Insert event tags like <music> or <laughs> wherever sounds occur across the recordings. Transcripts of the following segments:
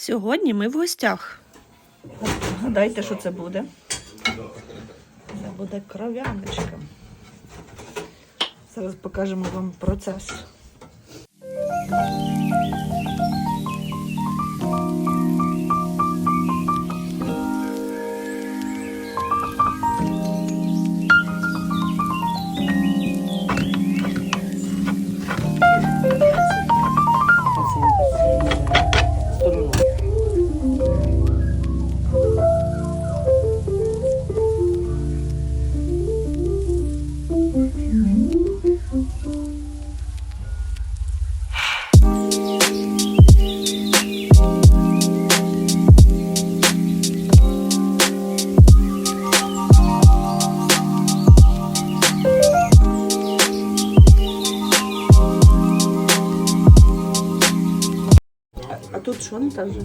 Сьогодні ми в гостях. Гадайте, що це буде? Це буде кров'яночка. Зараз покажемо вам процес. Же?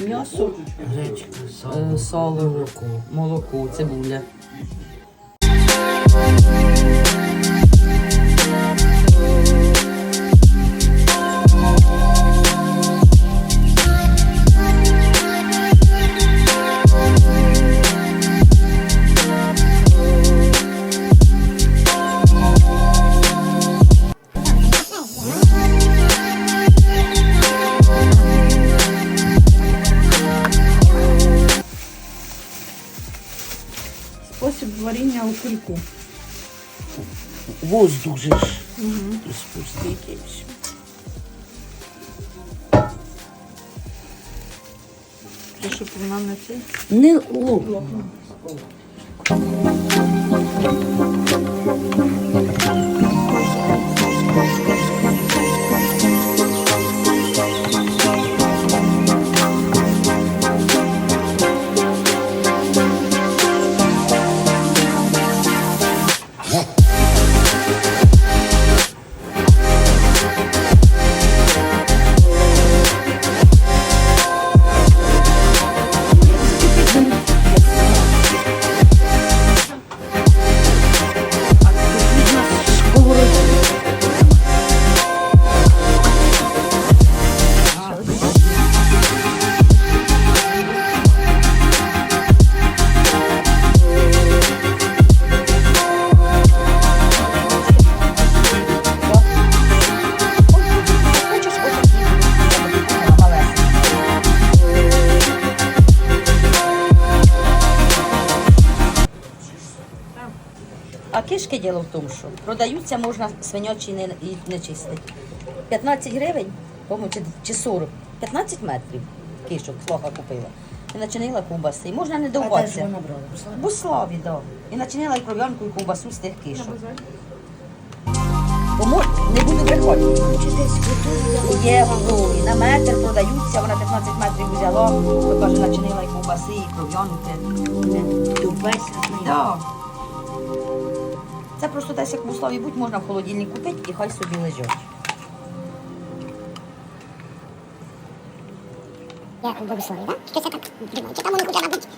М'ясо, Гречка, е, сало, молоко, молоко, цибуля. Спосіб варіння у кульку. Воздух же ж. І спустити і все. Це щоб вона не це. Не лопну. Кишки діло в тому, що продаються можна свинячі не, і не чистить. 15 гривень, по-моєму, чи, чи 40, 15 метрів кишок свага купила. І начинила ковбаси. І можна не довбатися. В Буславі, так. І начинила і кров'янку, і ковбасу з тих кишок. Тому не буду приходити. Є готові. На метр продаються, вона 15 метрів взяла, то каже, начинила і ковбаси, і кров'янки. Да. Це просто десь як в услові будь можна в холодильник купити і хай собі лежать. Як у Богослові, так? Щось я так думаю, чи там вони хоча мабуть,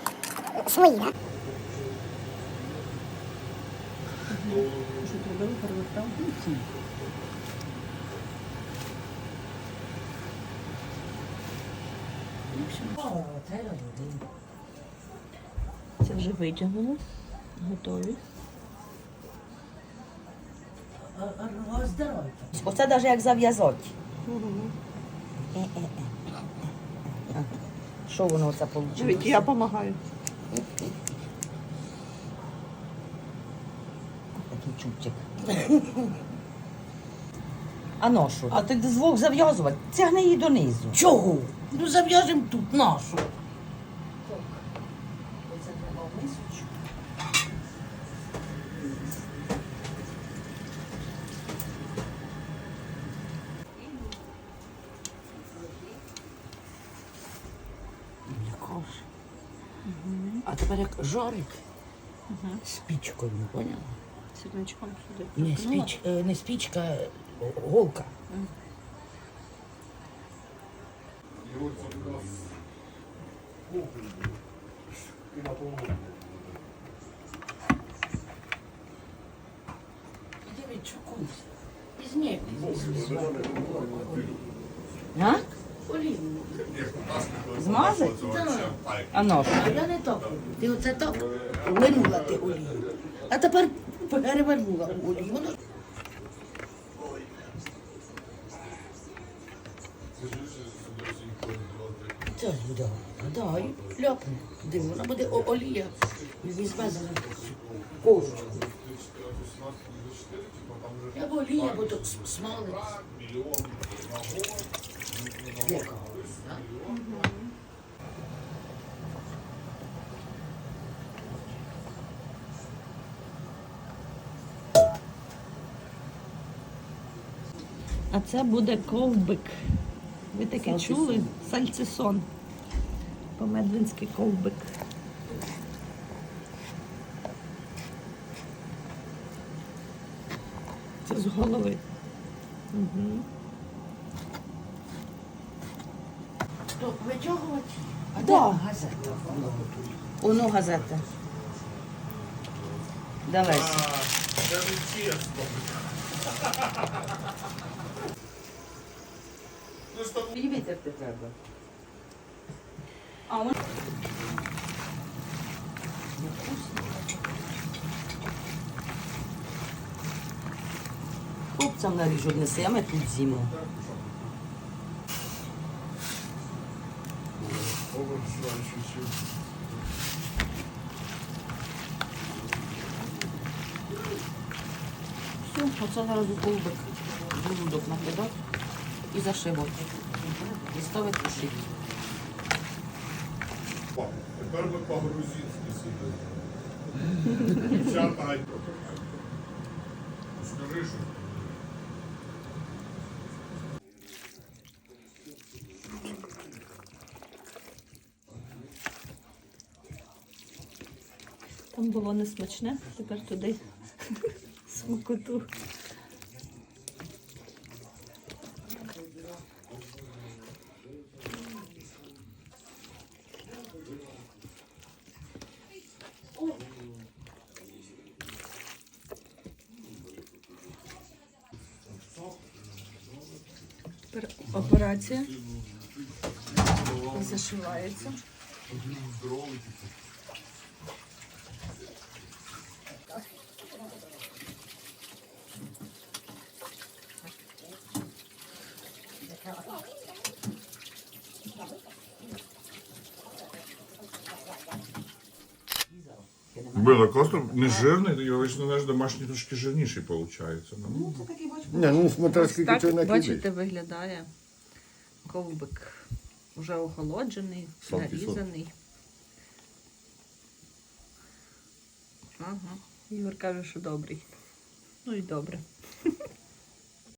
свої, так? Це вже витягнуло. Готові. Оце навіть як зав'язати. Що воно оце вийшло? Я допомагаю. Такий чубчик. А що? А ти звук зав'язувати? Тягни її донизу. Чого? Ну зав'яжемо тут нашу. Яка ж. А тепер як жарик з пічкою, поняла? Сірничком сюди. Не, проткнула. спіч, е, не спічка, е, голка. Іди відчукуйся. Візьми. А? Олівну. Змазати? А ну. А я не так. роблю. Ти оце так линула ти олію. А тепер перевернула у олію. Воно Дай, дай, ляпне. Диви, вона буде олія. Візьме за кожечку. Або олія, або то с- смалець. А? А це буде ковбик. Ви таке чули? Сальцисон. Помедвинський ковбик. Це з голови. Угу. То витягувати? А Да. де газета? Оно газета. Давай. <laughs> І витерти треба. А он... Хлопцям наріжу однеси, а ми тут з'їмо. Все, оце зараз у ковбик желудок накидати і зашивати. І ставити тушити. Тепер ми по-грузинськи сидимо. Дівчата. <laughs> Скажи, що було несмачне, тепер туди <laughs> смакоту. Тепер операція зашивається. Было просто не жирний, його наш домашній трошки жирніший виходить. Ну, Не, ну смотря скільки так, ти бачите, накидаєш. виглядає ковбик. Уже охолоджений, Сладкий сок. нарізаний. Ага. Ігор каже, що добрий. Ну і добре.